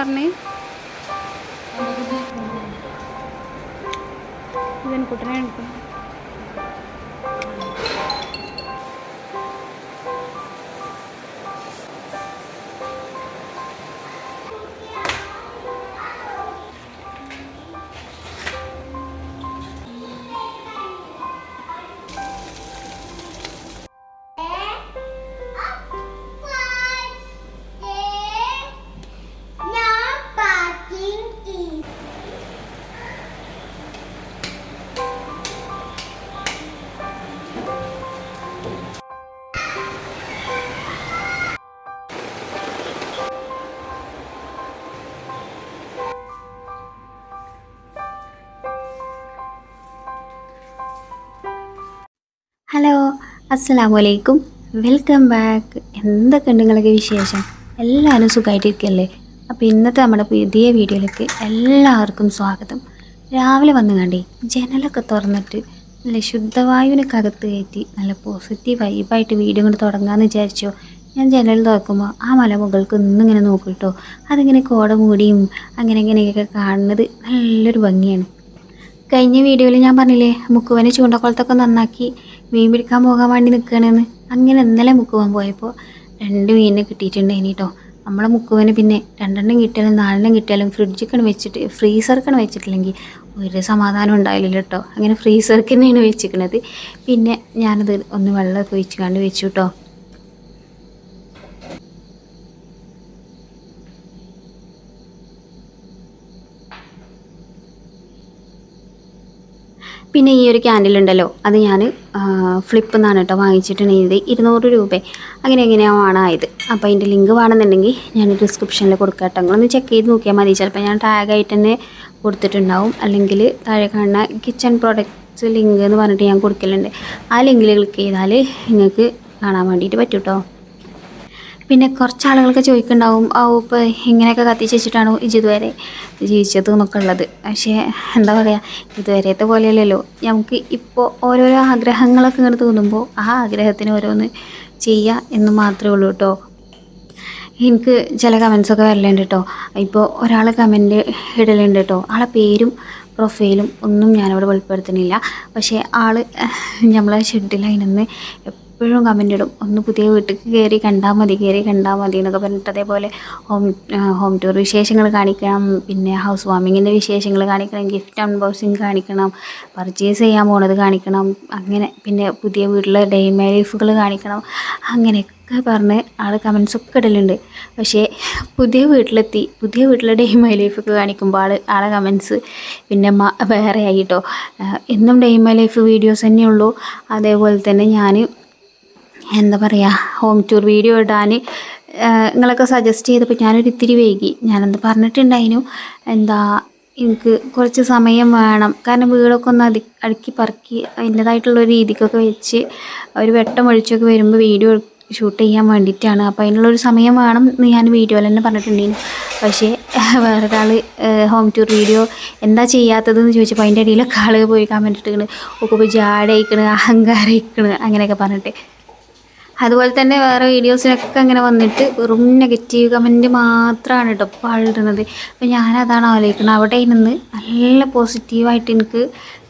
നെല്ലറിന് ഇവൻ കുട്ടനെ എടുക്കും ഹലോ അസ്സലാമു അലൈക്കും വെൽക്കം ബാക്ക്. എന്തൊക്കെ ഉണ്ട് നിങ്ങളൊക്കെ വിശേഷം? എല്ലാവരും സുഖമായിട്ടിരിക്കല്ലേ അപ്പോൾ ഇന്നത്തെ നമ്മുടെ പുതിയ വീഡിയോയിലേക്ക് എല്ലാവർക്കും സ്വാഗതം. രാവിലെ വന്നു കണ്ടേ ജനലൊക്കെ തുറന്നിട്ട് നല്ല ശുദ്ധവായുവിനകത്ത് കയറ്റി നല്ല പോസിറ്റീവ് വൈബായിട്ട് വീഡിയോ കൊണ്ട് തുടങ്ങാമെന്ന് വിചാരിച്ചോ. ഞാൻ ജനൽ തുറക്കുമ്പോൾ ആ മലമുകൾക്ക് ഇങ്ങനെ നോക്കിട്ടോ അതിങ്ങനെ കോട മൂടിയും അങ്ങനെ ഇങ്ങനെയൊക്കെ കാണുന്നത് നല്ലൊരു ഭംഗിയാണ്. കഴിഞ്ഞ വീഡിയോയിൽ ഞാൻ പറഞ്ഞില്ലേ മുക്കുവനെ ചൂണ്ടക്കുളത്തൊക്കെ നന്നാക്കി മീൻ പിടിക്കാൻ പോകാൻ വേണ്ടി നിൽക്കണമെന്ന് അങ്ങനെ ഇന്നലെ മുക്കുവാൻ പോയപ്പോൾ രണ്ട് മീനിനെ കിട്ടിയിട്ടുണ്ടായിനി കേട്ടോ നമ്മളെ മുക്കുവന് പിന്നെ രണ്ടെണ്ണം കിട്ടിയാലും നാലെണ്ണം കിട്ടിയാലും ഫ്രിഡ്ജിക്കാണ് വെച്ചിട്ട് ഫ്രീസർക്കാണ് വെച്ചിട്ടില്ലെങ്കിൽ ഒരു സമാധാനം ഉണ്ടായില്ല കേട്ടോ അങ്ങനെ ഫ്രീസർക്ക് തന്നെയാണ് വെച്ചിരിക്കുന്നത് പിന്നെ ഞാനത് ഒന്ന് വെള്ളമൊക്കെ ഒഴിച്ച് കണ്ട് വെച്ചു കേട്ടോ പിന്നെ ഈ ഒരു ക്യാൻഡിൽ ഉണ്ടല്ലോ അത് ഞാൻ ഫ്ലിപ്പ് എന്നാണ് കേട്ടോ വാങ്ങിച്ചിട്ടുണ്ടെങ്കിൽ ഇരുന്നൂറ് രൂപ. അങ്ങനെ എങ്ങനെയാണ് ആയത്. അപ്പോൾ അതിന്റെ ലിങ്ക് വേണമെന്നുണ്ടെങ്കിൽ ഞാൻ ഡിസ്ക്രിപ്ഷനിൽ കൊടുക്കാം കേട്ടോ നിങ്ങളൊന്ന് ചെക്ക് ചെയ്ത് നോക്കിയാൽ മതി. ചിലപ്പോൾ ഞാൻ ടാഗായിട്ട് തന്നെ കൊടുത്തിട്ടുണ്ടാവും. അല്ലെങ്കിൽ താഴെ കാണുന്ന കിച്ചൺ പ്രോഡക്റ്റ്സ് ലിങ്ക് എന്ന് പറഞ്ഞിട്ട് ഞാൻ കൊടുക്കലുണ്ട്. ആ ലിങ്കിൽ ക്ലിക്ക് ചെയ്താൽ നിങ്ങൾക്ക് കാണാൻ വേണ്ടിയിട്ട് പറ്റും പിന്നെ കുറച്ച് ആളുകൾക്ക് ചോദിക്കുന്നുണ്ടാവും ആ ഉപ്പ് ഇങ്ങനെയൊക്കെ കത്തിച്ച് വെച്ചിട്ടാണോ ഇതുവരെ ജീവിച്ചത് എന്നൊക്കെ ഉള്ളത്. പക്ഷേ എന്താ പറയുക ഇതുവരത്തെ പോലെയല്ലല്ലോ. നമുക്ക് ഇപ്പോൾ ഓരോരോ ആഗ്രഹങ്ങളൊക്കെ ഇങ്ങനെ തോന്നുമ്പോൾ ആ ആഗ്രഹത്തിന് ഓരോന്ന് ചെയ്യുക എന്ന് മാത്രമേ ഉള്ളൂ കേട്ടോ. എനിക്ക് ചില കമൻസൊക്കെ വരലുണ്ട് കേട്ടോ. ഇപ്പോൾ ഒരാൾ കമന്റ് ഇടലുണ്ട് കേട്ടോ. ആളെ പേരും പ്രൊഫൈലും ഒന്നും ഞാനവിടെ വെളിപ്പെടുത്തുന്നില്ല. പക്ഷേ ആൾ നമ്മളെ ഷെഡിൽ അതിനൊന്ന് എപ്പോഴും കമന്റ് ഇടും. ഒന്ന് പുതിയ വീട്ടിൽ കയറി കണ്ടാൽ മതി കയറി കണ്ടാൽ മതി എന്നൊക്കെ പറഞ്ഞിട്ട് അതേപോലെ ഹോം ഹോം ടൂർ വിശേഷങ്ങൾ കാണിക്കണം. പിന്നെ ഹൗസ് വാമിങ്ങിന്റെ വിശേഷങ്ങൾ കാണിക്കണം. ഗിഫ്റ്റ് അൺബോക്സിങ് കാണിക്കണം. പർച്ചേസ് ചെയ്യാൻ പോണത് കാണിക്കണം. അങ്ങനെ പിന്നെ പുതിയ വീട്ടിലെ ഡേ മൈ ലൈഫുകൾ കാണിക്കണം. അങ്ങനെയൊക്കെ പറഞ്ഞ് ആൾ കമൻസ് ഒക്കെ ഇടലുണ്ട്. പക്ഷേ പുതിയ വീട്ടിലെത്തി പുതിയ വീട്ടിലെ ഡേ മൈ ലൈഫൊക്കെ കാണിക്കുമ്പോൾ ആൾ ആളെ കമൻസ് പിന്നെ വേറെ ആയിട്ടോ എന്നും ഡേ മൈ ലൈഫ് വീഡിയോസ് തന്നെയുള്ളൂ. അതേപോലെ തന്നെ ഞാൻ എന്താ പറയുക ഹോം ടൂർ വീഡിയോ ഇടാൻ നിങ്ങളൊക്കെ സജസ്റ്റ് ചെയ്തപ്പോൾ ഞാനൊരു ഇത്തിരി വൈകി. ഞാനെന്ത് പറഞ്ഞിട്ടുണ്ടായിരുന്നു. എന്താ എനിക്ക് കുറച്ച് സമയം വേണം. കാരണം വീടൊക്കെ ഒന്ന് അതി അടുക്കി പറക്കി അതിന്റേതായിട്ടുള്ള രീതിക്കൊക്കെ വെച്ച് ഒരു വെട്ടം ഒഴിച്ചൊക്കെ വരുമ്പോൾ വീഡിയോ ഷൂട്ട് ചെയ്യാൻ വേണ്ടിയിട്ടാണ്. അപ്പോൾ അതിനുള്ളൊരു സമയം വേണം എന്ന് ഞാൻ വീഡിയോയിൽ തന്നെ പറഞ്ഞിട്ടുണ്ടായിരുന്നു. പക്ഷേ വേറൊരാൾ ഹോം ടൂർ വീഡിയോ എന്താ ചെയ്യാത്തതെന്ന് ചോദിച്ചപ്പോൾ അതിന്റെ ഇടയിലൊക്കെ ആൾ പോയി കമന്റ് ഇട്ടിക്കണ് ഒക്കെ പോയി ജാടയിക്കണ് അഹങ്കാരയിക്കണ് അങ്ങനെയൊക്കെ പറഞ്ഞിട്ട്. അതുപോലെ തന്നെ വേറെ വീഡിയോസിനൊക്കെ അങ്ങനെ വന്നിട്ട് വെറും നെഗറ്റീവ് കമന്റ് മാത്രമാണ് കേട്ടോ ഇപ്പോൾ ആളിടുന്നത് അപ്പോൾ ഞാനതാണ് ആലോചിക്കുന്നത് അവിടെ നിന്ന് നല്ല പോസിറ്റീവായിട്ട് എനിക്ക്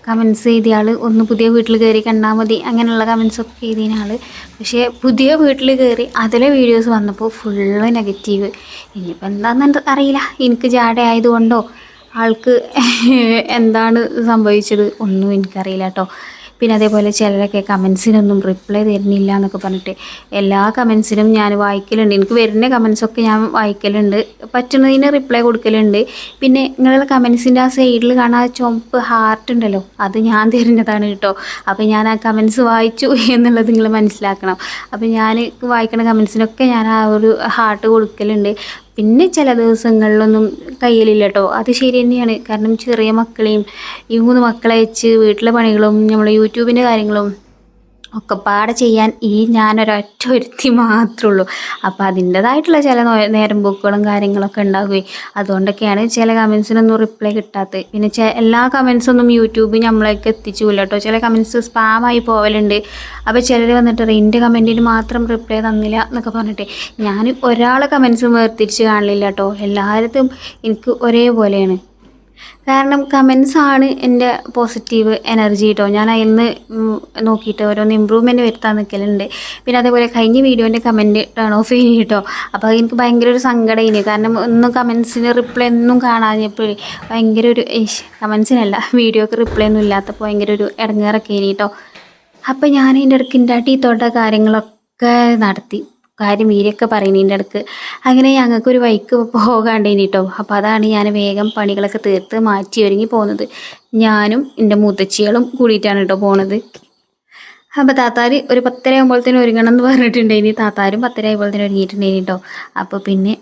കമൻസ് എഴുതിയ ആൾ ഒന്ന് പുതിയ വീട്ടിൽ കയറി കണ്ടാൽ മതി അങ്ങനെയുള്ള കമൻസൊക്കെ എഴുതിയ ആൾ പക്ഷേ പുതിയ വീട്ടിൽ കയറി അതിലെ വീഡിയോസ് വന്നപ്പോൾ ഫുള്ള് നെഗറ്റീവ് ഇനിയിപ്പോൾ എന്താണെന്ന് അറിയില്ല. എനിക്ക് ജാട ആയതുകൊണ്ടോ ആൾക്ക് എന്താണ് സംഭവിച്ചത് ഒന്നും എനിക്കറിയില്ല കേട്ടോ പിന്നെ അതേപോലെ ചിലരൊക്കെ കമൻസിനൊന്നും റിപ്ലൈ തരുന്നില്ല എന്നൊക്കെ പറഞ്ഞിട്ട് എല്ലാ കമൻസിനും ഞാൻ വായിക്കലുണ്ട്. എനിക്ക് വരുന്ന കമൻസൊക്കെ ഞാൻ വായിക്കലുണ്ട്. പറ്റുന്നതിന് റിപ്ലൈ കൊടുക്കലുണ്ട്. പിന്നെ നിങ്ങളുടെ കമൻസിന്റെ ആ സൈഡിൽ കാണാൻ ചുമപ്പ് ഹാർട്ട് ഉണ്ടല്ലോ അത് ഞാൻ തരുന്നതാണ് കേട്ടോ. അപ്പോൾ ഞാൻ ആ കമൻസ് വായിച്ചു എന്നുള്ളത് നിങ്ങൾ മനസ്സിലാക്കണം. അപ്പോൾ ഞാൻ വായിക്കുന്ന കമൻസിനൊക്കെ ഞാൻ ആ ഒരു ഹാർട്ട് കൊടുക്കലുണ്ട്. പിന്നെ ചില ദിവസങ്ങളിലൊന്നും കയ്യിലില്ല കേട്ടോ അത് ശരി തന്നെയാണ്. കാരണം ചെറിയ മക്കളെയും ഈ മൂന്ന് മക്കളെ വെച്ച് വീട്ടിലെ പണികളും നമ്മൾ യൂട്യൂബിന്റെ കാര്യങ്ങളും ഒക്കെപ്പാടെ ചെയ്യാൻ ഈ ഞാനൊരൊറ്റ ഒരുത്തി മാത്രമേ ഉള്ളൂ അപ്പോൾ അതിന്റെതായിട്ടുള്ള ചില നേരം ബുക്കുകളും കാര്യങ്ങളൊക്കെ ഉണ്ടാകുകയും അതുകൊണ്ടൊക്കെയാണ് ചില കമൻസിനൊന്നും റിപ്ലൈ കിട്ടാത്തത്. പിന്നെ എല്ലാ കമൻസൊന്നും യൂട്യൂബ് നമ്മളേക്ക് എത്തിച്ചില്ല കേട്ടോ ചില കമൻസ് സ്പാമായി പോവലുണ്ട്. അപ്പോൾ ചിലർ വന്നിട്ട് എന്റെ കമന്റിന് മാത്രം റിപ്ലൈ തന്നില്ല എന്നൊക്കെ പറഞ്ഞിട്ട് ഞാൻ ഒരാളെ കമൻസ് വേർതിരിച്ച് കാണില്ല കേട്ടോ എല്ലായിടത്തും എനിക്ക് ഒരേപോലെയാണ്. കാരണം കമൻസ് ആണ് എന്റെ പോസിറ്റീവ് എനർജി കേട്ടോ ഞാൻ അതിൽ നിന്ന് നോക്കിയിട്ട് ഓരോന്ന് ഇമ്പ്രൂവ്മെന്റ് വരുത്താൻ നിൽക്കലുണ്ട് പിന്നെ അതേപോലെ കഴിഞ്ഞ വീഡിയോന്റെ കമന്റ് ടേൺ ഓഫ് ചെയ്യും കേട്ടോ അപ്പോൾ എനിക്ക് ഭയങ്കര ഒരു സങ്കടമായിന് കാരണം ഒന്നും കമൻസിന് റിപ്ലൈ ഒന്നും കാണാഞ്ഞപ്പോൾ ഭയങ്കര ഒരു കമൻസിനല്ല വീഡിയോക്ക് റിപ്ലൈ ഒന്നും ഇല്ലാത്തപ്പോൾ ഭയങ്കര ഒരു ഇടങ്ങേറൊക്കെ ഇനി കേട്ടോ അപ്പോൾ ഞാൻ ഇതിന്റെ ഇടയ്ക്ക് ഇണ്ടാട്ടി തോട്ട കാര്യങ്ങളൊക്കെ നടത്തി. കാര്യം മീരൊക്കെ പറയുന്നതിന്റെ അടുക്ക്. അങ്ങനെ ഞങ്ങൾക്കൊരു വൈക്ക് പോകാണ്ടേ കേട്ടോ അപ്പോൾ അതാണ് ഞാൻ വേഗം പണികളൊക്കെ തീർത്ത് മാറ്റി ഒരുങ്ങി പോകുന്നത് ഞാനും എന്റെ മുത്തച്ചികളും കൂടിയിട്ടാണ് കേട്ടോ പോണത്. അപ്പോൾ താത്താർ ഒരു പത്തര ആകുമ്പോഴത്തേനും ഒരുങ്ങണം എന്ന് പറഞ്ഞിട്ടുണ്ടായിനി താത്താരും പത്തര ആയപ്പോഴത്തേനും ഒരുങ്ങിയിട്ടുണ്ടായിനി കേട്ടോ അപ്പോൾ പിന്നെ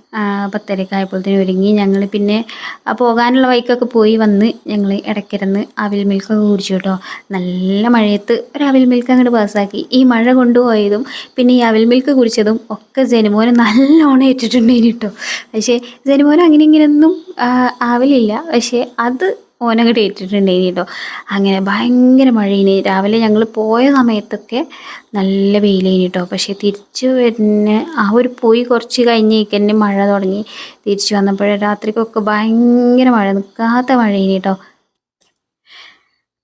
പത്തരയ്ക്ക് ആയപ്പോഴത്തേനും ഒരുങ്ങി. ഞങ്ങൾ പിന്നെ പോകാനുള്ള വഴിക്കൊക്കെ പോയി വന്ന് ഞങ്ങൾ ഇടയ്ക്കിരുന്ന് അവിൽ മിൽക്കൊക്കെ കുടിച്ചു കേട്ടോ നല്ല മഴയത്ത് ഒരു അവിൽ മിൽക്ക് അങ്ങോട്ട് പാസ്സാക്കി ഈ മഴ കൊണ്ടുപോയതും പിന്നെ ഈ അവിൽ മിൽക്ക് കുടിച്ചതും ഒക്കെ ജനുമോനെ നല്ലോണം ഏറ്റിട്ടുണ്ടായിനി കേട്ടോ പക്ഷേ ജനുമോനെ അങ്ങനെ ഇങ്ങനെയൊന്നും ആവലില്ല. പക്ഷേ അത് ഓനങ്ങോട്ട് ഏറ്റിട്ടുണ്ടായിനി കേട്ടോ അങ്ങനെ ഭയങ്കര മഴയിനി രാവിലെ ഞങ്ങൾ പോയ സമയത്തൊക്കെ നല്ല വെയിലേനി കേട്ടോ പക്ഷേ തിരിച്ചു വരുന്ന ആ ഒരു പോയി കുറച്ച് കഴിഞ്ഞേക്കന്നെ മഴ തുടങ്ങി. തിരിച്ചു വന്നപ്പോഴേ രാത്രിക്കൊക്കെ ഭയങ്കര മഴ നിൽക്കാത്ത മഴയിനി കേട്ടോ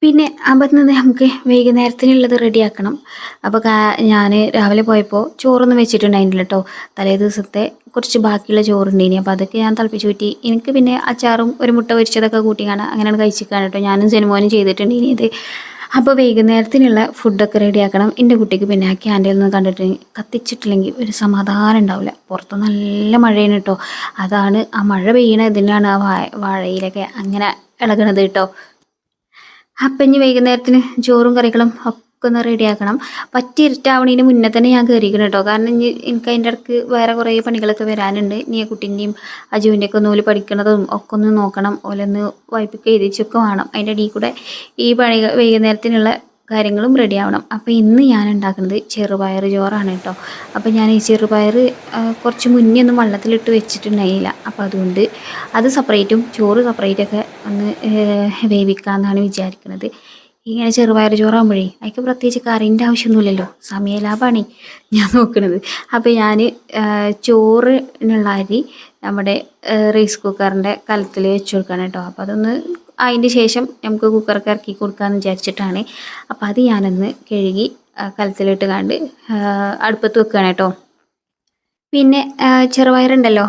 പിന്നെ നിന്ന് നമുക്ക് വൈകുന്നേരത്തിനുള്ളത് റെഡിയാക്കണം. അപ്പോൾ ഞാൻ രാവിലെ പോയപ്പോൾ ചോറൊന്നും വെച്ചിട്ടുണ്ടായിരുന്നില്ല കേട്ടോ തലേ ദിവസത്തെ കുറച്ച് ബാക്കിയുള്ള ചോറുണ്ടേനി. അപ്പോൾ അതൊക്കെ ഞാൻ തിളപ്പിച്ച് കൂട്ടി എനിക്ക് പിന്നെ അച്ചാറും ഒരു മുട്ട പൊരിച്ചതൊക്കെ കൂട്ടിയാണ് അങ്ങനെയാണ് കഴിച്ചിരിക്കാൻ കേട്ടോ. ഞാനും ചെയ്തിട്ടുണ്ട് ഇനി ഇത്. അപ്പോൾ വൈകുന്നേരത്തിനുള്ള ഫുഡൊക്കെ റെഡിയാക്കണം എന്റെ കുട്ടിക്ക് പിന്നെ ആ ക്യാൻഡിൽ നിന്ന് കണ്ടിട്ട് കത്തിച്ചിട്ടില്ലെങ്കിൽ ഒരു സമാധാനം ഉണ്ടാവില്ല. പുറത്ത് നല്ല മഴയാണ് കേട്ടോ. അതാണ് ആ മഴ പെയ്യണ ഇതിനാണ് ആ വാഴ വാഴയിലൊക്കെ അങ്ങനെ ഇളകണത് കേട്ടോ. അപ്പം ഇനി വൈകുന്നേരത്തിന് ചോറും കറികളും ഒക്കെ ഒന്ന് റെഡിയാക്കണം പറ്റി ഇരുട്ടാവണതിന് മുന്നേ തന്നെ ഞാൻ കയറിക്കണം കേട്ടോ. കാരണം എനിക്ക് അതിന്റെ ഇടയ്ക്ക് വേറെ കുറേ പണികളൊക്കെ വരാനുണ്ട്. നീ കുട്ടീന്റെയും അജുവിന്റെ ഒക്കെ നൂൽ പഠിക്കണതും ഒക്കെ ഒന്ന് നോക്കണം. ഓലൊന്ന് വായ്പയ്ക്ക് എഴുതിച്ചൊക്കെ വേണം. അതിന്റെ ഇടയിൽ കൂടെ ഈ പണി വൈകുന്നേരത്തിനുള്ള കാര്യങ്ങളും റെഡി ആവണം. അപ്പോൾ ഇന്ന് ഞാൻ ഉണ്ടാക്കുന്നത് ചെറുപയർ ചോറാണ് കേട്ടോ. അപ്പോൾ ഞാൻ ഈ ചെറുപയർ കുറച്ച് മുന്നേ ഒന്നും വെള്ളത്തിലിട്ട് വെച്ചിട്ടുണ്ടായില്ല. അപ്പോൾ അതുകൊണ്ട് അത് സെപ്പറേറ്റും ചോറ് സെപ്പറേറ്റൊക്കെ ഒന്ന് വേവിക്കാമെന്നാണ് വിചാരിക്കുന്നത് ഇങ്ങനെ ചെറുപയർ ചോറാകുമ്പോഴേ അതിക്ക് പ്രത്യേകിച്ച് കറിന്റെ ആവശ്യമൊന്നുമില്ലല്ലോ. സമയലാഭമാണ് ഞാൻ നോക്കുന്നത് അപ്പോൾ ഞാൻ ചോറിനുള്ള അരി നമ്മുടെ റൈസ് കുക്കറിന്റെ കലത്തിൽ വെച്ച് കൊടുക്കണം കേട്ടോ. അപ്പോൾ അതൊന്ന് അതിന്റെ ശേഷം നമുക്ക് കുക്കർക്ക് ഇറക്കി കൊടുക്കാമെന്ന് വിചാരിച്ചിട്ടാണ്. അപ്പോൾ അത് ഞാനൊന്ന് കഴുകി കലത്തിലിട്ട് കണ്ട് അടുപ്പത്ത് വെക്കുകയാണ് കേട്ടോ. പിന്നെ ചെറുപയറുണ്ടല്ലോ.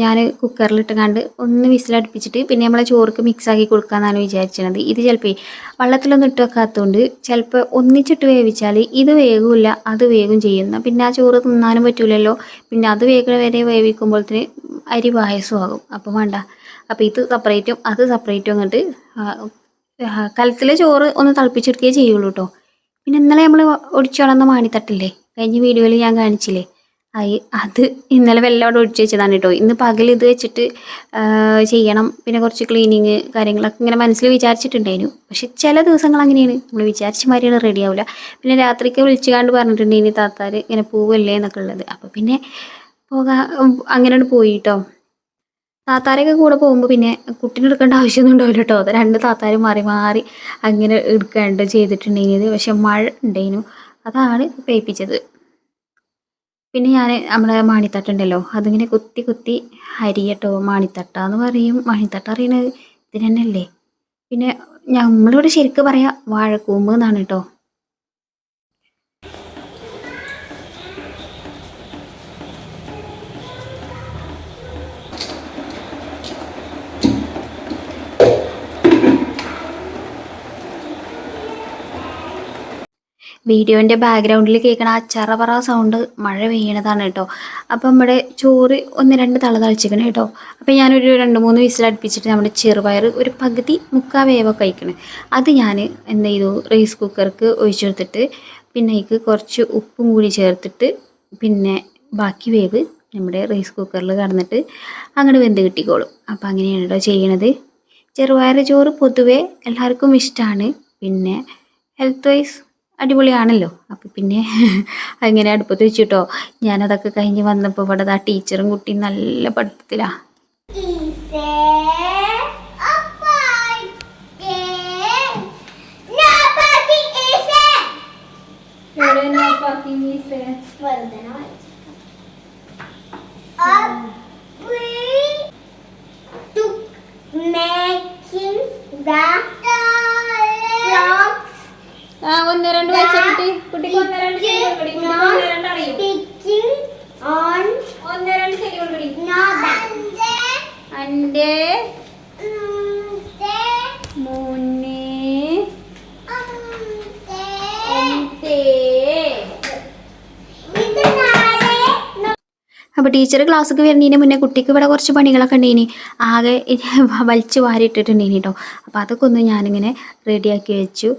ഞാൻ കുക്കറിലിട്ട് കണ്ട് ഒന്ന് വിസിലടുപ്പിച്ചിട്ട് പിന്നെ നമ്മളെ ചോർക്ക് മിക്സാക്കി കൊടുക്കാമെന്നാണ് വിചാരിച്ചത്. ഇത് ചിലപ്പോൾ വെള്ളത്തിലൊന്നും ഇട്ട് വെക്കാത്തതുകൊണ്ട് ചിലപ്പോൾ ഒന്നിച്ചിട്ട് വേവിച്ചാൽ ഇത് വേഗമില്ല അത് വേഗം ചെയ്യുന്ന പിന്നെ ആ ചോറ് തിന്നാനും പറ്റൂലല്ലോ. പിന്നെ അത് വേഗം വരെ വേവിക്കുമ്പോഴത്തേന് അരി പായസമാകും അപ്പം വേണ്ട. അപ്പോൾ ഇത് സെപ്പറേറ്റും അത് സെപ്പറേറ്റും അങ്ങോട്ട് കലത്തിലെ ചോറ് ഒന്ന് തിളപ്പിച്ചെടുക്കുകയേ ചെയ്യുള്ളൂ കേട്ടോ പിന്നെ ഇന്നലെ നമ്മൾ ഒടിച്ചു വളർന്ന മാണിത്തട്ടില്ലേ? കഴിഞ്ഞ വീഡിയോയിൽ ഞാൻ കാണിച്ചില്ലേ? അയ് അത് ഇന്നലെ വെള്ളം ഒഴിച്ച് വെച്ചതാണ് കേട്ടോ. ഇന്ന് പകൽ ഇത് വെച്ചിട്ട് ചെയ്യണം. പിന്നെ കുറച്ച് ക്ലീനിങ് കാര്യങ്ങളൊക്കെ ഇങ്ങനെ മനസ്സിൽ വിചാരിച്ചിട്ടുണ്ടായിരുന്നു. പക്ഷെ ചില ദിവസങ്ങൾ അങ്ങനെയാണ്. നമ്മൾ വിചാരിച്ച മാതിരിയാണ് റെഡി ആവില്ല പിന്നെ രാത്രിക്ക് വിളിച്ചു കണ്ട് പറഞ്ഞിട്ടുണ്ടെങ്കിൽ താത്താർ ഇങ്ങനെ പോവല്ലേ എന്നൊക്കെ ഉള്ളത്. അപ്പോൾ പിന്നെ പോകാൻ അങ്ങനെ പോയി കേട്ടോ താത്താരൊക്കെ കൂടെ പോകുമ്പോൾ പിന്നെ കുട്ടീനെ എടുക്കേണ്ട ആവശ്യമൊന്നും ഉണ്ടാവില്ല കേട്ടോ രണ്ട് താത്താരും മാറി മാറി അങ്ങനെ എടുക്കേണ്ട ചെയ്തിട്ടുണ്ടെങ്കിൽ പക്ഷെ മഴ ഉണ്ടായിരുന്നു അതാണ് പേപ്പിച്ചത് പിന്നെ ഞാൻ നമ്മളെ മാണിത്തട്ട ഉണ്ടല്ലോ അതിങ്ങനെ കുത്തി കുത്തി അരിയട്ടോ മാണിത്തട്ട എന്ന് പറയും. മാണിത്തട്ട അറിയണത് ഇതിനല്ലേ പിന്നെ നമ്മളിവിടെ ശരിക്കും പറയാം വാഴക്കൂമ്പ് എന്നാണ് കേട്ടോ വീഡിയോന്റെ ബാക്ക്ഗ്രൗണ്ടിൽ കേൾക്കണ ആ ചറപറ സൗണ്ട് മഴ പെയ്യണതാണ് കേട്ടോ. അപ്പം നമ്മുടെ ചോറ് ഒന്ന് രണ്ട് തള തളിച്ചിക്കണം കേട്ടോ. അപ്പം ഞാനൊരു രണ്ട് മൂന്ന് വിസിൽ അടുപ്പിച്ചിട്ട് നമ്മുടെ ചെറുപയർ ഒരു പകുതി മുക്കാ വേവൊക്കെ കഴിക്കണം. അത് ഞാൻ എന്ത് ചെയ്തു? റൈസ് കുക്കർക്ക് ഒഴിച്ചു കൊടുത്തിട്ട് പിന്നെ അതിക്ക് കുറച്ച് ഉപ്പും കൂടി ചേർത്തിട്ട് പിന്നെ ബാക്കി വേവ് നമ്മുടെ റൈസ് കുക്കറിൽ കടന്നിട്ട് അങ്ങോട്ട് വെന്ത് കിട്ടിക്കോളും. അപ്പം അങ്ങനെയാണ് കേട്ടോ ചെയ്യണത്. ചെറുപയർ ചോറ് പൊതുവേ എല്ലാവർക്കും ഇഷ്ടമാണ് പിന്നെ ഹെൽത്ത് വൈസ് അടിപൊളിയാണല്ലോ. അപ്പം പിന്നെ അങ്ങനെ അടുപ്പത്ത് വെച്ചിട്ടോ. ഞാനതൊക്കെ കഴിഞ്ഞ് വന്നപ്പോൾ ഇവിടെ ആ ടീച്ചറും കുട്ടി നല്ല പഠിത്തത്തിലാണ് making the ഒന്ന് രണ്ട് വയസ്സ് കുട്ടി, കുട്ടിക്ക് ഒന്ന് രണ്ട് ഒന്ന് രണ്ട് Mm, മുന്നേ അപ്പോൾ ടീച്ചർ ക്ലാസ്സൊക്കെ വരുന്നതിന് മുന്നേ കുട്ടിക്ക് ഇവിടെ കുറച്ച് പണികളൊക്കെ ഉണ്ടേനി. ആകെ വലിച്ചു വാരിയിട്ടിട്ടുണ്ടേനി കേട്ടോ അപ്പോൾ അതൊക്കെ ഒന്ന് ഞാനിങ്ങനെ റെഡിയാക്കി വെച്ചു.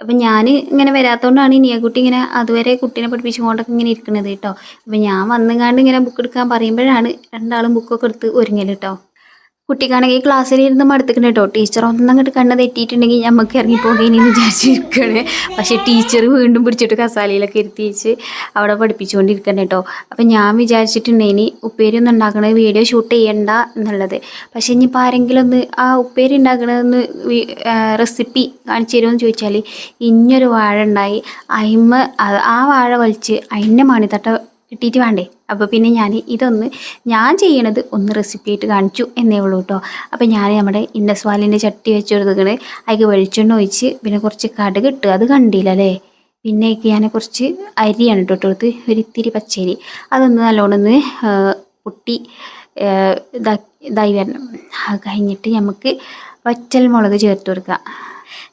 അപ്പം ഞാൻ ഇങ്ങനെ വരാത്തതുകൊണ്ടാണ് ഇനിയ കുട്ടി ഇങ്ങനെ അതുവരെ കുട്ടീനെ പഠിപ്പിച്ചുകൊണ്ടൊക്കെ ഇങ്ങനെ ഇരിക്കുന്നത് കേട്ടോ അപ്പം ഞാൻ വന്നുകാണ്ട് ഇങ്ങനെ ബുക്ക് എടുക്കാൻ പറയുമ്പോഴാണ് രണ്ടാളും ബുക്കൊക്കെ എടുത്ത് ഒരുങ്ങൽ കേട്ടോ കുട്ടിക്കാണെങ്കിൽ ക്ലാസ്സിൽ ഇരുന്ന് മടുത്തിക്കണേ കേട്ടോ. ടീച്ചർ ഒന്നും അങ്ങോട്ട് കണ്ണ് തെറ്റിയിട്ടുണ്ടെങ്കിൽ നമുക്ക് ഇറങ്ങി പോകേനി വിചാരിച്ചിരിക്കണേ. പക്ഷേ ടീച്ചർ വീണ്ടും പിടിച്ചിട്ട് കസാലയിലൊക്കെ ഇരുത്തിച്ച് അവിടെ പഠിപ്പിച്ചുകൊണ്ടിരിക്കണേ കേട്ടോ. അപ്പം ഞാൻ വിചാരിച്ചിട്ടുണ്ടേനി ഉപ്പേരി ഒന്നും ഉണ്ടാക്കണത് വീഡിയോ ഷൂട്ട് ചെയ്യണ്ട എന്നുള്ളത്. പക്ഷേ ഇനിയിപ്പോൾ ആരെങ്കിലും ഒന്ന് ആ ഉപ്പേരി ഉണ്ടാക്കണതെന്ന് റെസിപ്പി കാണിച്ചു തരുമെന്ന് ചോദിച്ചാൽ ഇനിയൊരു വാഴ ഉണ്ടായി. അയിമ ആ- ആ വാഴ വലിച്ച് അതിന്റെ മണിത്തട്ട കിട്ടിയിട്ട് വേണ്ടേ? അപ്പോൾ പിന്നെ ഞാൻ ഇതൊന്ന് ഞാൻ ചെയ്യണത് ഒന്ന് റെസിപ്പി ആയിട്ട് കാണിച്ചു എന്നേ ഉള്ളൂ കേട്ടോ അപ്പോൾ ഞാൻ നമ്മുടെ ഇൻഡസ്വാലിന്റെ ചട്ടി വെച്ച് കൊടുത്തിക്കണ് അതിൽ വെളിച്ചെണ്ണ ഒഴിച്ച് പിന്നെ കുറച്ച് കടുക് ഇട്ട്. അത് കണ്ടില്ല അല്ലേ പിന്നെ ഞാൻ കുറച്ച് അരിയാണ് കേട്ടോ കൊടുത്ത്. ഒരു ഇത്തിരി പച്ചരി. അതൊന്ന് നല്ലോണം ഒന്ന് പൊട്ടി ഇതായി വരണം. അത് കഴിഞ്ഞിട്ട് നമുക്ക് വറ്റൽ മുളക് ചേർത്ത് കൊടുക്കാം.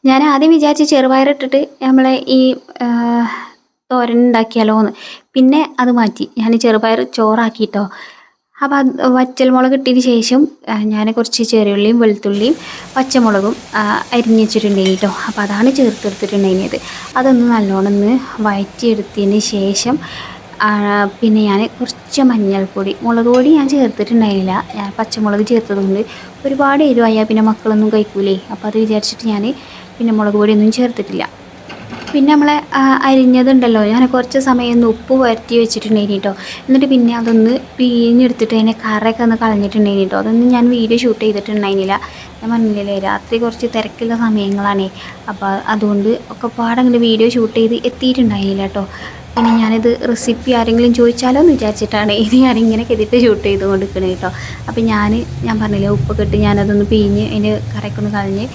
ഞാൻ ആദ്യം വിചാരിച്ച് ചെറുപയറിട്ടിട്ട് നമ്മളെ ഈ തോരൻ ഉണ്ടാക്കിയാലോ എന്ന് പിന്നെ അത് മാറ്റി. ഞാൻ ചെറുപയർ ചോറാക്കിയിട്ടോ അപ്പോൾ അത് വറ്റൽമുളക് ഇട്ടതിന് ശേഷം ഞാൻ കുറച്ച് ചെറിയുള്ളിയും വെളുത്തുള്ളിയും പച്ചമുളകും അരിഞ്ഞ് വെച്ചിട്ടുണ്ടെങ്കിൽ കേട്ടോ അപ്പോൾ അതാണ് ചേർത്തെടുത്തിട്ടുണ്ടെങ്കിൽ അതൊന്ന് നല്ലോണം ഒന്ന് വഴറ്റിയെടുത്തതിന് ശേഷം പിന്നെ ഞാൻ കുറച്ച് മഞ്ഞൾപ്പൊടി മുളക് പൊടി ഞാൻ ചേർത്തിട്ടുണ്ടായില്ല. ഞാൻ പച്ചമുളക് ചേർത്തതുകൊണ്ട് ഒരുപാട് എരിവായാൽ പിന്നെ മക്കളൊന്നും കഴിക്കൂലേ. അപ്പോൾ അത് വിചാരിച്ചിട്ട് ഞാൻ പിന്നെ മുളക് പൊടിയൊന്നും ചേർത്തിട്ടില്ല. പിന്നെ നമ്മളെ അരിഞ്ഞതുണ്ടല്ലോ. ഞാൻ കുറച്ച് സമയം ഒന്ന് ഉപ്പ് വരട്ടി വെച്ചിട്ടുണ്ടായിരുന്നു കേട്ടോ എന്നിട്ട് പിന്നെ അതൊന്ന് പിഴിഞ്ഞെടുത്തിട്ട് അതിനെ കറയൊക്കെ ഒന്ന് കളഞ്ഞിട്ടുണ്ടായിരുന്നു കേട്ടോ അതൊന്നും ഞാൻ വീഡിയോ ഷൂട്ട് ചെയ്തിട്ടുണ്ടായിരുന്നില്ല. ഞാൻ പറഞ്ഞില്ലേ രാത്രി കുറച്ച് തിരക്കുള്ള സമയങ്ങളാണേ. അപ്പോൾ അതുകൊണ്ട് ഒക്കെ പാടങ്ങോട്ട് വീഡിയോ ഷൂട്ട് ചെയ്ത് എത്തിയിട്ടുണ്ടായിരുന്നില്ല കേട്ടോ പിന്നെ ഞാനിത് റെസിപ്പി ആരെങ്കിലും ചോദിച്ചാലോ എന്ന് വിചാരിച്ചിട്ടാണ്. ഇത് ഞാനിങ്ങനെ കെതിട്ട് ഷൂട്ട് ചെയ്ത് കൊടുക്കണേ കേട്ടോ അപ്പോൾ ഞാൻ ഞാൻ പറഞ്ഞില്ലേ ഉപ്പ് ഇട്ട് ഞാനതൊന്ന് പിഴിഞ്ഞ് അതിന്റെ കറയൊക്കെ ഒന്ന് കളഞ്ഞ്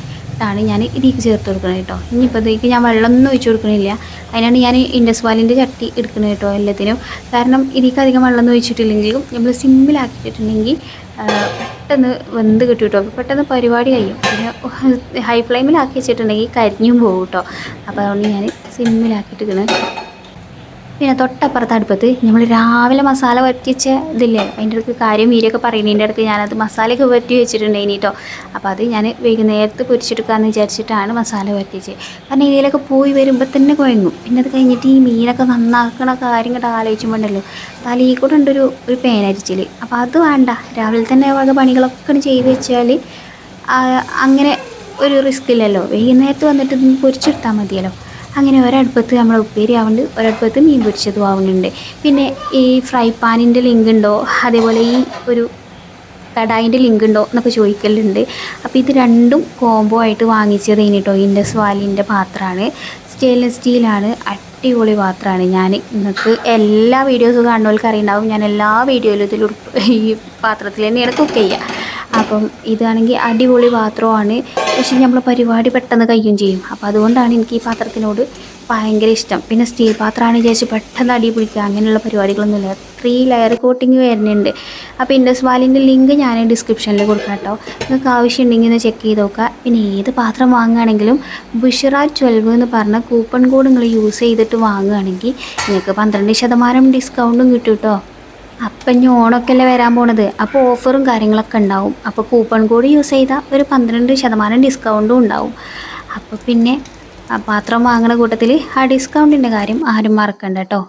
ാണ് ഞാൻ ഇതിലേക്ക് ചേർത്ത് കൊടുക്കുന്നത് കേട്ടോ. ഇനിയിപ്പോൾ ഇതിലേക്ക് ഞാൻ വെള്ളമൊന്നും ഒഴിച്ച് കൊടുക്കണില്ല. അതിനാണ് ഞാൻ ഇൻഡസ് വാലിന്റെ ചട്ടി എടുക്കുന്നത് കേട്ടോ എല്ലാത്തിനും. കാരണം ഇതിലേക്ക് അധികം വെള്ളമൊന്നും ഒഴിച്ചിട്ടില്ലെങ്കിലും നമ്മൾ സിമ്പിളാക്കിയിട്ടുണ്ടെങ്കിൽ പെട്ടെന്ന് വെന്ത് കിട്ടും കേട്ടോ. പെട്ടെന്ന് പരിപാടി കഴിയും. പിന്നെ ഹൈ ഫ്ലെയിമിലാക്കി വെച്ചിട്ടുണ്ടെങ്കിൽ കരിഞ്ഞും പോകും കേട്ടോ. അപ്പോൾ അതുകൊണ്ട് ഞാൻ സിമ്മിലാക്കിയിട്ടിരിക്കുന്നത് പിന്നെ തൊട്ടപ്പുറത്ത് അടുപ്പത്ത് നമ്മൾ രാവിലെ മസാല വറ്റിച്ച ഇതില്ലേ അതിന്റെ അടുത്ത് കാര്യം വീരൊക്കെ പറയുന്നതിന്റെ അടുത്ത് ഞാനത് മസാലയൊക്കെ വരട്ടി വെച്ചിട്ടുണ്ട് കേട്ടോ അപ്പോൾ അത് ഞാൻ വൈകുന്നേരത്ത് പൊരിച്ചെടുക്കാമെന്ന് വിചാരിച്ചിട്ടാണ് മസാല വരട്ടിച്ചത് കാരണം ഇതിലൊക്കെ പോയി വരുമ്പോൾ തന്നെ കുഴങ്ങും. പിന്നെ അത് കഴിഞ്ഞിട്ട് ഈ മീനൊക്കെ നന്നാക്കണ കാര്യം കേട്ടോ ആലോചിക്കുമ്പോണ്ടല്ലോ തലയിൽ കൂടെ ഉണ്ടൊരു ഒരു പേനരിച്ചിൽ അപ്പോൾ അത് വേണ്ട. രാവിലെ തന്നെ വക പണികളൊക്കെ ചെയ്ത് വെച്ചാൽ അങ്ങനെ ഒരു റിസ്ക് ഇല്ലല്ലോ. വൈകുന്നേരത്ത് വന്നിട്ട് പൊരിച്ചെടുത്താൽ മതിയല്ലോ. അങ്ങനെ ഒരടുപ്പത്ത് നമ്മൾ ഉപ്പേരി ആവുന്നുണ്ട് ഒരടുപ്പത്ത് മീൻ പൊരിച്ചതും ആവുന്നുണ്ട്. പിന്നെ ഈ ഫ്രൈ പാനിന്റെ ലിങ്ക് ഉണ്ടോ? അതേപോലെ ഈ ഒരു കടായിന്റെ ലിങ്ക് ഉണ്ടോ എന്നൊക്കെ ചോദിക്കലുണ്ട്. അപ്പോൾ ഇത് രണ്ടും കോംബോ ആയിട്ട് വാങ്ങിച്ചത് കഴിഞ്ഞിട്ടോ ഇൻഡസ് വാലിന്റെ പാത്രമാണ്. സ്റ്റെയിൻലെസ് സ്റ്റീലാണ്. അടിപൊളി പാത്രമാണ്. ഞാൻ നിങ്ങൾക്ക് എല്ലാ വീഡിയോസും കാണുന്നവർക്ക് അറിയുണ്ടാവും. ഞാൻ എല്ലാ വീഡിയോയിലും ഇതിൽ ഈ പാത്രത്തിൽ തന്നെയാണ് കുക്ക് ചെയ്യുക. അപ്പം ഇതാണെങ്കിൽ അടിപൊളി പാത്രമാണ്. പക്ഷെ നമ്മൾ പരിപാടി പെട്ടെന്ന് കഴിയും ചെയ്യും. അപ്പോൾ അതുകൊണ്ടാണ് എനിക്ക് ഈ പാത്രത്തിനോട് ഭയങ്കര ഇഷ്ടം. പിന്നെ സ്റ്റീൽ പാത്രമാണ് വിചാരിച്ച് പെട്ടെന്ന് അടി പിടിക്കുക. അങ്ങനെയുള്ള പരിപാടികളൊന്നുമില്ല. ത്രീ ലെയർ കോട്ടിങ് വരുന്നുണ്ട്. അപ്പോൾ ഇൻഡസ് വാലിന്റെ ലിങ്ക് ഞാൻ ഡിസ്ക്രിപ്ഷനിൽ കൊടുക്കാം കേട്ടോ. നിങ്ങൾക്ക് ആവശ്യമുണ്ടെങ്കിൽ ഒന്ന് ചെക്ക് ചെയ്ത് നോക്കുക. പിന്നെ ഏത് പാത്രം വാങ്ങുകയാണെങ്കിലും ബുഷറ ട്വൽവ് എന്ന് പറഞ്ഞ കൂപ്പൺ കോഡ് നിങ്ങൾ യൂസ് ചെയ്തിട്ട് വാങ്ങുകയാണെങ്കിൽ നിങ്ങൾക്ക് പന്ത്രണ്ട് ശതമാനം ഡിസ്കൗണ്ടും കിട്ടും കേട്ടോ. അപ്പം ഇനി ഓണമൊക്കെ അല്ലേ വരാൻ പോണത്. അപ്പോൾ ഓഫറും കാര്യങ്ങളൊക്കെ ഉണ്ടാവും. അപ്പോൾ കൂപ്പൺ കോഡ് യൂസ് ചെയ്താൽ ഒരു പന്ത്രണ്ട് ശതമാനം ഡിസ്കൗണ്ടും ഉണ്ടാവും. അപ്പോൾ പിന്നെ പാത്രം വാങ്ങണ കൂട്ടത്തിൽ ആ ഡിസ്കൗണ്ടിന്റെ കാര്യം ആരും മറക്കണ്ട കേട്ടോ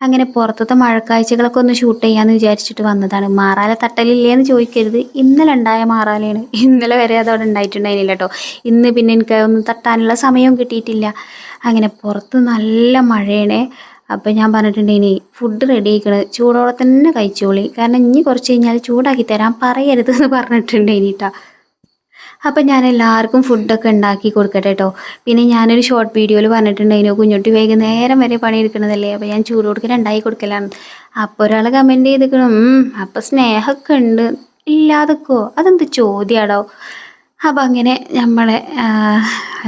അങ്ങനെ പുറത്തത്തെ മഴക്കാഴ്ചകളൊക്കെ ഒന്ന് ഷൂട്ട് ചെയ്യാമെന്ന് വിചാരിച്ചിട്ട് വന്നതാണ്. മാറാല തട്ടലില്ലേ എന്ന് ചോദിക്കരുത്. ഇന്നലെ ഉണ്ടായ മാറാലയാണ്. ഇന്നലെ വരെ അതവിടെ ഉണ്ടായിട്ടുണ്ടായിരുന്നില്ല കേട്ടോ ഇന്ന് പിന്നെ എനിക്ക് ഒന്ന് തട്ടാനുള്ള സമയവും കിട്ടിയിട്ടില്ല. അങ്ങനെ പുറത്ത് നല്ല മഴയാണ്. അപ്പം ഞാൻ പറഞ്ഞിട്ടുണ്ടെങ്കിൽ ഫുഡ് റെഡി ആയിക്കണ്. ചൂടോടെ തന്നെ കഴിച്ചോളി. കാരണം ഇനി കുറച്ച് കഴിഞ്ഞാൽ ചൂടാക്കി തരാൻ പറയരുത് എന്ന് പറഞ്ഞിട്ടുണ്ടെങ്കിൽ കേട്ടോ അപ്പം ഞാൻ എല്ലാവർക്കും ഫുഡൊക്കെ ഉണ്ടാക്കി കൊടുക്കട്ടെ കേട്ടോ പിന്നെ ഞാനൊരു ഷോർട്ട് വീഡിയോയിൽ പറഞ്ഞിട്ടുണ്ടായിരുന്നു കുഞ്ഞുട്ടി വൈകുന്നേരം വരെ പണിയെടുക്കണതല്ലേ അപ്പോൾ ഞാൻ ചൂട് കൊടുക്കൽ ഉണ്ടാക്കി കൊടുക്കലാണ്. അപ്പോൾ ഒരാൾ കമന്റ് ചെയ്തിക്കണം അപ്പം സ്നേഹമൊക്കെ ഉണ്ട്. ഇല്ലാതൊക്കെയോ അതെന്ത് ചോദ്യമാടോ അപ്പം അങ്ങനെ നമ്മളെ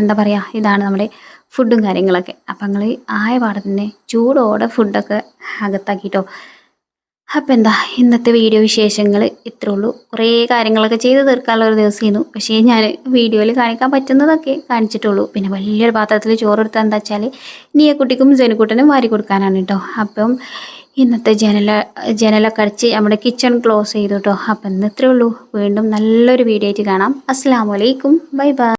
എന്താ പറയുക ഇതാണ് നമ്മുടെ ഫുഡും കാര്യങ്ങളൊക്കെ. അപ്പം നിങ്ങൾ ആയ പാടെ തന്നെ ചൂടോടെ ഫുഡൊക്കെ അകത്താക്കിട്ടോ. അപ്പം എന്താ ഇന്നത്തെ വീഡിയോ വിശേഷങ്ങൾ ഇത്രേ ഉള്ളൂ. കുറേ കാര്യങ്ങളൊക്കെ ചെയ്ത് തീർക്കാനുള്ള ഒരു ദിവസമായിരുന്നു പക്ഷേ ഞാൻ വീഡിയോയിൽ കാണിക്കാൻ പറ്റുന്നതൊക്കെ കാണിച്ചിട്ടുള്ളൂ. പിന്നെ വലിയൊരു പാത്രത്തിൽ ചോറ് ചോറെടുത്താൽ എന്താ വെച്ചാൽ നീയക്കുട്ടിക്കും ജനക്കുട്ടനും വാരി കൊടുക്കാനാണ് കേട്ടോ. അപ്പം ഇന്നത്തെ ജനല ജനലൊക്കെ അടിച്ച് നമ്മുടെ കിച്ചൺ ക്ലോസ് ചെയ്തു കേട്ടോ. അപ്പം ഇന്ന് ഇത്രേ ഉള്ളൂ. വീണ്ടും നല്ലൊരു വീഡിയോ ആയിട്ട് കാണാം. അസ്സാം വലൈക്കും ബൈ ബൈ.